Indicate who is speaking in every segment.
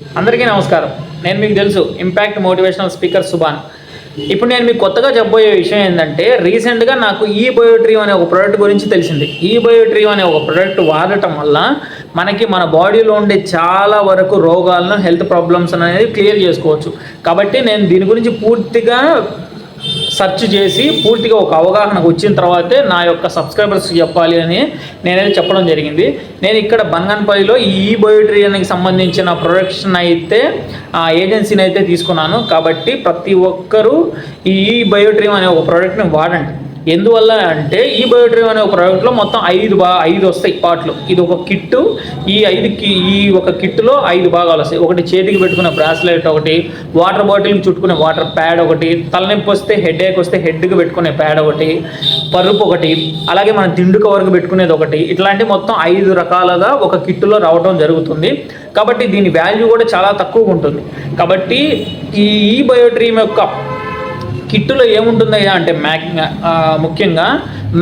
Speaker 1: అందరికీ నమస్కారం. నేను మీకు తెలుసు ఇంపాక్ట్ మోటివేషనల్ స్పీకర్ సుభాన్. ఇప్పుడు నేను మీకు కొత్తగా చెప్పబోయే విషయం ఏంటంటే రీసెంట్గా నాకు ఈ బయోట్రీమ్ అనే ఒక ప్రోడక్ట్ గురించి తెలిసింది. ఈ బయోట్రీమ్ అనే ఒక ప్రోడక్ట్ వాడటం వల్ల మనకి మన బాడీలో ఉండే చాలా వరకు రోగాలను హెల్త్ ప్రాబ్లమ్స్ అనేది క్లియర్ చేసుకోవచ్చు. కాబట్టి నేను దీని గురించి పూర్తిగా సెర్చ్ చేసి పూర్తిగా ఒక అవగాహనకు వచ్చిన తర్వాతే నా యొక్క సబ్స్క్రైబర్స్కి చెప్పాలి అని నేనైతే చెప్పడం జరిగింది. నేను ఇక్కడ బంగన్పల్లిలో ఈ బయోట్రియన్కి సంబంధించిన ప్రొడక్షన్ అయితే ఆ ఏజెన్సీని అయితే తీసుకున్నాను. కాబట్టి ప్రతి ఒక్కరూ ఈ బయోట్రియం అనే ఒక ప్రోడక్ట్ని వాడండి. ఎందువల్ల అంటే ఈ బయోడ్రీమ్ అనే ఒక ప్రోడక్ట్లో మొత్తం ఐదు బా ఐదు వస్తాయి పార్ట్లు. ఇది ఒక కిట్టు ఈ ఐదు కి ఈ ఒక కిట్టులో ఐదు భాగాలు వస్తాయి. ఒకటి చేతికి పెట్టుకునే బ్రాస్లెట్ ఒకటి వాటర్ బాటిల్ చుట్టుకునే వాటర్ ప్యాడ్ ఒకటి తలనొప్పి వస్తే హెడ్ ఏక్ వస్తే హెడ్కి పెట్టుకునే ప్యాడ్ ఒకటి పరుపు ఒకటి అలాగే మన దిండు కవర్కి పెట్టుకునేది ఒకటి. ఇట్లాంటి మొత్తం ఐదు రకాలుగా ఒక కిట్టులో రావడం జరుగుతుంది. కాబట్టి దీని వాల్యూ కూడా చాలా తక్కువగా ఉంటుంది. కాబట్టి ఈ ఈ బయోట్రీమ్ యొక్క కిట్టులో ఏముంటుందయ్యా అంటే మ్యాగ్ ముఖ్యంగా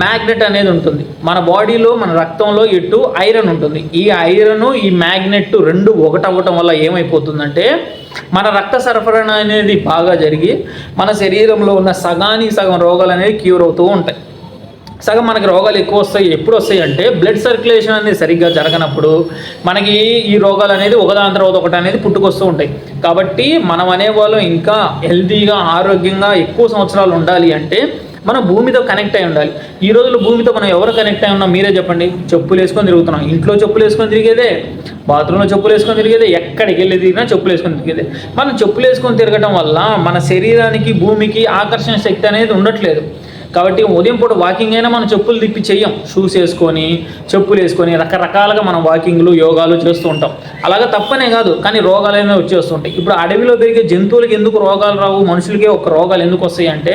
Speaker 1: మ్యాగ్నెట్ అనేది ఉంటుంది. మన బాడీలో మన రక్తంలో ఇటు ఐరన్ ఉంటుంది. ఈ ఐరన్ ఈ మ్యాగ్నెట్ రెండు ఒకటవ్వటం వల్ల ఏమైపోతుందంటే మన రక్త సరఫరా అనేది బాగా జరిగి మన శరీరంలో ఉన్న సగానికి సగం రోగాలు అనేవి క్యూర్ అవుతూ ఉంటాయి. సగం మనకి రోగాలు ఎక్కువ వస్తాయి ఎప్పుడు వస్తాయి అంటే బ్లడ్ సర్క్యులేషన్ అనేది సరిగ్గా జరగనప్పుడు మనకి ఈ రోగాలు అనేది ఒకదాని తర్వాత ఒకటి అనేది పుట్టుకొస్తూ ఉంటాయి. కాబట్టి మనం అనేవాళ్ళం ఇంకా హెల్తీగా ఆరోగ్యంగా ఎక్కువ సంవత్సరాలు ఉండాలి అంటే మనం భూమితో కనెక్ట్ అయి ఉండాలి. ఈ రోజుల్లో భూమితో మనం ఎవరు కనెక్ట్ అయి ఉన్నాం? మీరే చెప్పండి. చెప్పులు వేసుకొని తిరుగుతున్నాం. ఇంట్లో చెప్పులు వేసుకొని తిరిగేదే బాత్రూంలో చెప్పులు వేసుకొని తిరిగేదే ఎక్కడికి వెళ్ళి తిరిగినా చెప్పులు వేసుకొని తిరిగేదే. మనం చెప్పులు వేసుకొని తిరగడం వల్ల మన శరీరానికి భూమికి ఆకర్షణ శక్తి అనేది ఉండట్లేదు. కాబట్టి ఉదయం పూట వాకింగ్ అయినా మనం చెప్పులు తిప్పి చెయ్యం షూస్ వేసుకొని చెప్పులు వేసుకొని రకరకాలుగా మనం వాకింగ్లు యోగాలు చేస్తూ ఉంటాం. అలాగే తప్పనే కాదు కానీ రోగాలు అనేవి వచ్చేస్తుంటాయి ఇప్పుడు అడవిలో పెరిగే జంతువులకి ఎందుకు రోగాలు రావు? మనుషులకే ఒక రోగాలు ఎందుకు వస్తాయి అంటే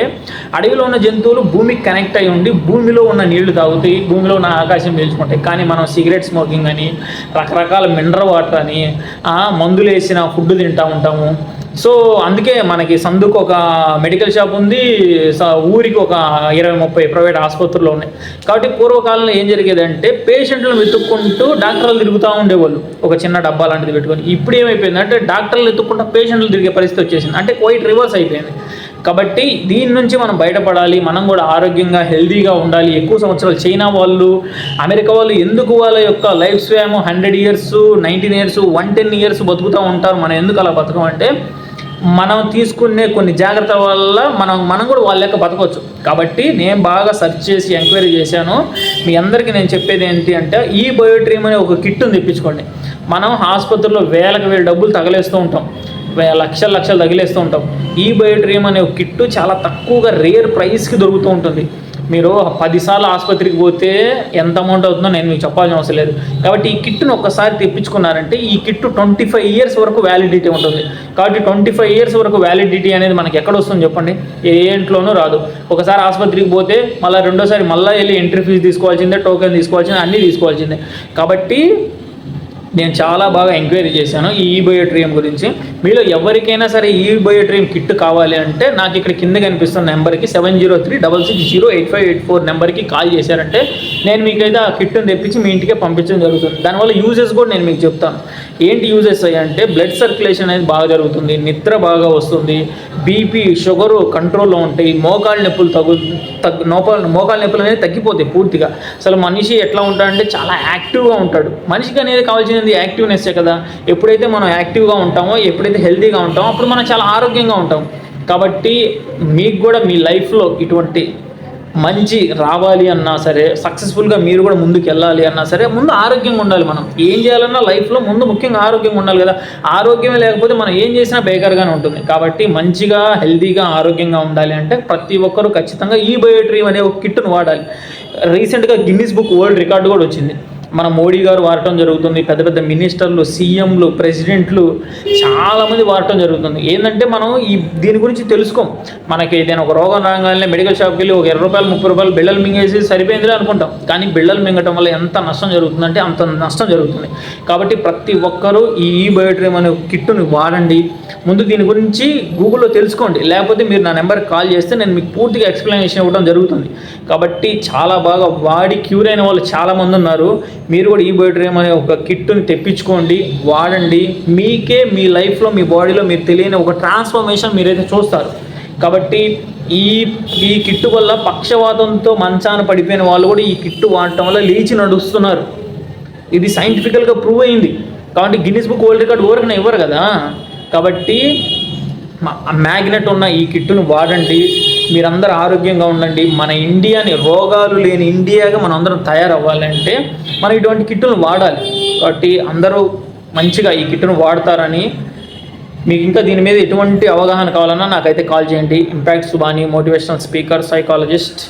Speaker 1: అడవిలో ఉన్న జంతువులు భూమికి కనెక్ట్ అయి ఉండి భూమిలో ఉన్న నీళ్ళు తాగుతాయి భూమిలో ఉన్న ఆకాశం పీల్చుకుంటాయి. కానీ మనం సిగరెట్ స్మోకింగ్ అని రకరకాల మినరల్ వాటర్ అని మందులు వేసిన ఫుడ్ తింటా ఉంటాము. సో అందుకే మనకి సందుకు ఒక మెడికల్ షాప్ ఉంది స- ఊరికి ఒక ఇరవై ముప్పై ప్రైవేట్ ఆసుపత్రులు ఉన్నాయి. కాబట్టి పూర్వకాలంలో ఏం జరిగేదంటే పేషెంట్లను వెతుక్కుంటూ డాక్టర్లు తిరుగుతూ ఉండేవాళ్ళు. ఒక చిన్న డబ్బా లాంటిది పెట్టుకొని. ఇప్పుడు ఏమైపోయింది అంటే డాక్టర్లు వెతుక్కుంటూ పేషెంట్లు తిరిగే పరిస్థితి వచ్చేసింది. అంటే క్వైట్ రివర్స్ అయిపోయింది. కాబట్టి దీని నుంచి మనం బయటపడాలి. మనం కూడా ఆరోగ్యంగా హెల్తీగా ఉండాలి. ఎక్కువ సంవత్సరాలు చైనా వాళ్ళు అమెరికా వాళ్ళు ఎందుకు వాళ్ళ యొక్క life span hundred years nineteen years one ten years బతుకుతూ ఉంటారు? మనం ఎందుకు అలా బతకం అంటే మనం తీసుకునే కొన్ని జాగ్రత్తల వల్ల మనం మనం కూడా వాళ్ళ యొక్క బతకవచ్చు కాబట్టి నేను బాగా సెర్చ్ చేసి ఎంక్వైరీ చేశాను. మీ అందరికీ నేను చెప్పేది ఏంటి అంటే ఈ బయోట్రీమ్ అనే ఒక కిట్ను తెప్పించుకోండి. మనం ఆసుపత్రిలో వేలకు వేల డబ్బులు తగలేస్తూ ఉంటాం. వే- లక్షలు తగిలేస్తూ ఉంటాం. ఈ బయోట్రీమ్ అనే ఒక కిట్టు చాలా తక్కువగా రేర్ ప్రైస్కి దొరుకుతూ ఉంటుంది. మీరు పదిసార్లు ఆసుపత్రికి పోతే ఎంత అమౌంట్ అవుతుందో నేను మీకు చెప్పాల్సిన అవసరం లేదు. కాబట్టి ఈ కిట్ను ఒకసారి తెప్పించుకున్నారంటే ఈ కిట్టు ట్వంటీ ఫైవ్ ఇయర్స్ వరకు వ్యాలిడిటీ ఉంటుంది. కాబట్టి ట్వంటీ ఫైవ్ ఇయర్స్ వరకు వ్యాలిడిటీ అనేది మనకి ఎక్కడ వస్తుంది చెప్పండి. ఏ ఇంట్లోనూ రాదు. ఒకసారి ఆసుపత్రికి పోతే మళ్ళీ రెండోసారి మళ్ళీ వెళ్ళి ఎంట్రీ ఫీజు తీసుకోవాల్సిందే టోకెన్ తీసుకోవాల్సిందే అన్నీ తీసుకోవాల్సిందే. కాబట్టి నేను చాలా బాగా ఎంక్వైరీ చేశాను ఈ బయోట్రియం గురించి. మీలో ఎవరికైనా సరే ఈ బయోట్రియం కిట్ కావాలి అంటే నాకు ఇక్కడ కింద కనిపిస్తున్న నెంబర్కి seven zero three double six zero eight five eight four నెంబర్కి కాల్ చేశారంటే నేను మీకైతే ఆ కిట్ని తెప్పించి మీ ఇంటికే పంపించడం జరుగుతుంది. దానివల్ల యూజెస్ కూడా నేను మీకు చెప్తాను. ఏంటి యూజెస్ అంటే బ్లడ్ సర్క్యులేషన్ అనేది బాగా జరుగుతుంది నిద్ర బాగా వస్తుంది బీపీ షుగరు కంట్రోల్లో ఉంటాయి మోకాళ్ళ నొప్పులు తగ్గు తగ్గు నోపాలు మోకాళ్ళ నొప్పులు అనేది తగ్గిపోతాయి పూర్తిగా. అసలు మనిషి ఎట్లా ఉంటాడంటే చాలా యాక్టివ్గా ఉంటాడు. మనిషికి అనేది కావాల్సింది యాక్టివ్నెస్సే కదా. ఎప్పుడైతే మనం యాక్టివ్గా ఉంటామో ఎప్పుడైతే హెల్తీగా ఉంటామో అప్పుడు మనం చాలా ఆరోగ్యంగా ఉంటాం. కాబట్టి మీకు కూడా మీ లైఫ్లో ఇటువంటి మంచి రావాలి అన్నా సరే సక్సెస్ఫుల్గా మీరు కూడా ముందుకు వెళ్ళాలి అన్నా సరే ముందు ఆరోగ్యంగా ఉండాలి మనం. ఏం చేయాలన్నా లైఫ్లో ముందు ముఖ్యంగా ఆరోగ్యంగా ఉండాలి కదా. ఆరోగ్యమే లేకపోతే మనం ఏం చేసినా బేకార్గానే ఉంటుంది. కాబట్టి మంచిగా హెల్తీగా ఆరోగ్యంగా ఉండాలి అంటే ప్రతి ఒక్కరూ ఖచ్చితంగా ఈ బయోట్రీమ్ అనే ఒక కిట్ను వాడాలి. రీసెంట్గా గిన్నిస్ బుక్ వరల్డ్ రికార్డు కూడా వచ్చింది. మన మోడీ గారు వాడటం జరుగుతుంది పెద్ద పెద్ద మినిస్టర్లు సీఎంలు ప్రెసిడెంట్లు చాలామంది వాడటం జరుగుతుంది. ఏంటంటే మనం ఈ దీని గురించి తెలుసుకోం. మనకి ఏదైనా ఒక రోగం రాగానే మెడికల్ షాప్కి వెళ్ళి ఒక ఇరవై రూపాయలు ముప్పై రూపాయలు బిళ్ళలు మింగేసి సరిపోయిందిలే అనుకుంటాం. కానీ బిళ్ళలు మింగటం వల్ల ఎంత నష్టం జరుగుతుందంటే అంత నష్టం జరుగుతుంది. కాబట్టి ప్రతి ఒక్కరూ ఈ బయోట్రీమ్ అనే కిట్టుని వాడండి. ముందు దీని గురించి గూగుల్లో తెలుసుకోండి. లేకపోతే మీరు నా నెంబర్కి కాల్ చేస్తే నేను మీకు పూర్తిగా ఎక్స్ప్లెనేషన్ ఇవ్వడం జరుగుతుంది. కాబట్టి చాలా బాగా వాడి క్యూర్ అయిన వాళ్ళు చాలామంది ఉన్నారు. మీరు కూడా ఈ బయోడ్రీమ్ అనే ఒక కిట్ని తెప్పించుకోండి వాడండి. మీకే మీ లైఫ్లో మీ బాడీలో మీరు తెలియని ఒక ట్రాన్స్ఫర్మేషన్ మీరైతే చూస్తారు. కాబట్టి ఈ ఈ కిట్టు వల్ల పక్షవాతంతో మంచాన పడిపోయిన వాళ్ళు కూడా ఈ కిట్టు వాడటం వల్ల లేచి నడుస్తున్నారు. ఇది సైంటిఫికల్గా ప్రూవ్ అయింది. కాబట్టి గిన్నిస్ బుక్ వరల్డ్ రికార్డ్ ఎవరికైనా ఇవ్వరు కదా. కాబట్టి మ్యాగ్నెట్ ఉన్న ఈ కిట్టును వాడండి. మీరందరూ ఆరోగ్యంగా ఉండండి. మన ఇండియాని రోగాలు లేని ఇండియాగా మనం అందరం తయారవ్వాలంటే మనం ఇటువంటి కిట్టును వాడాలి. కాబట్టి అందరూ మంచిగా ఈ కిట్టును వాడతారని మీకు ఇంకా దీని మీద ఎటువంటి అవగాహన కావాలన్నా నాకైతే కాల్ చేయండి. Impact Subani motivational speaker psychologist